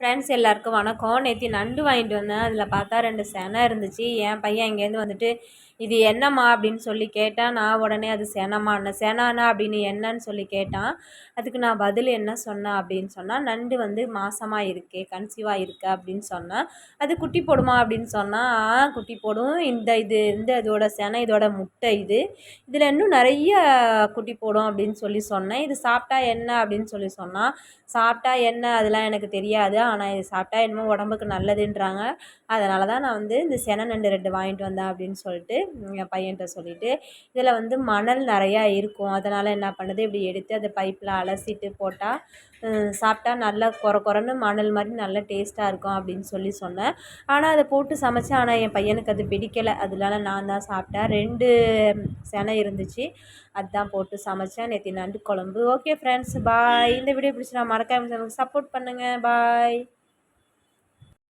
Friends எல்லாருக்கும் வணக்கம். நேற்று நண்டு வாங்கிட்டு வந்தேன். அதில் பார்த்தா ரெண்டு செனை இருந்துச்சு. என் பையன் இங்கேருந்து வந்துட்டு இது என்னம்மா அப்படின்னு சொல்லி கேட்டால் நான் உடனே அது செனமான்னு செனானா அப்படின்னு என்னன்னு சொல்லி கேட்டான். அதுக்கு நான் பதில் என்ன சொன்னேன் அப்படின்னு சொன்னால் நண்டு வந்து மாசமாக இருக்கே கன்சீவாக இருக்கு அப்படின்னு சொன்னேன். அது குட்டி போடுமா அப்படின்னு சொன்னால் ஆ குட்டி போடும். இந்த இது இந்த இதோட செனை இதோட முட்டை இது. இதில் இன்னும் நிறைய குட்டி போடும் அப்படின்னு சொல்லி சொன்னேன். இது சாப்பிட்டா என்ன அப்படின்னு சொல்லி சொன்னால் சாப்பிட்டா என்ன அதெல்லாம் எனக்கு தெரியாது. ஆனால் இது சாப்பிட்டா என்னமோ உடம்புக்கு நல்லதுன்றாங்க. அதனால தான் நான் வந்து இந்த செனை நண்டு ரெண்டு வாங்கிட்டு வந்தேன் அப்படின்னு சொல்லிட்டு பையன்கிட்ட சொல்லிவிட்டு இதில் வந்து மணல் நிறையா இருக்கும். அதனால் என்ன பண்ணுது? இப்படி எடுத்து அதை பைப்பில் அலசிட்டு போட்டால் சாப்பிட்டா நல்லா கொர கொரன்னு மணல் மாதிரி நல்லா டேஸ்ட்டாக இருக்கும் அப்படின்னு சொல்லி சொன்னேன். ஆனால் அதை போட்டு சமைச்சேன். ஆனால் என் பையனுக்கு அது பிடிக்கலை. அதனால நான் தான் சாப்பிட்டேன். ரெண்டு செனை இருந்துச்சு. அதுதான் போட்டு சமைச்சேன். நேற்று நண்டு குழம்பு. ஓகே ஃப்ரெண்ட்ஸ் பாய் இந்த வீடியோ பிடிச்சி நான் மறக்காமல் சப்போர்ட் பண்ணுங்கள் பாய்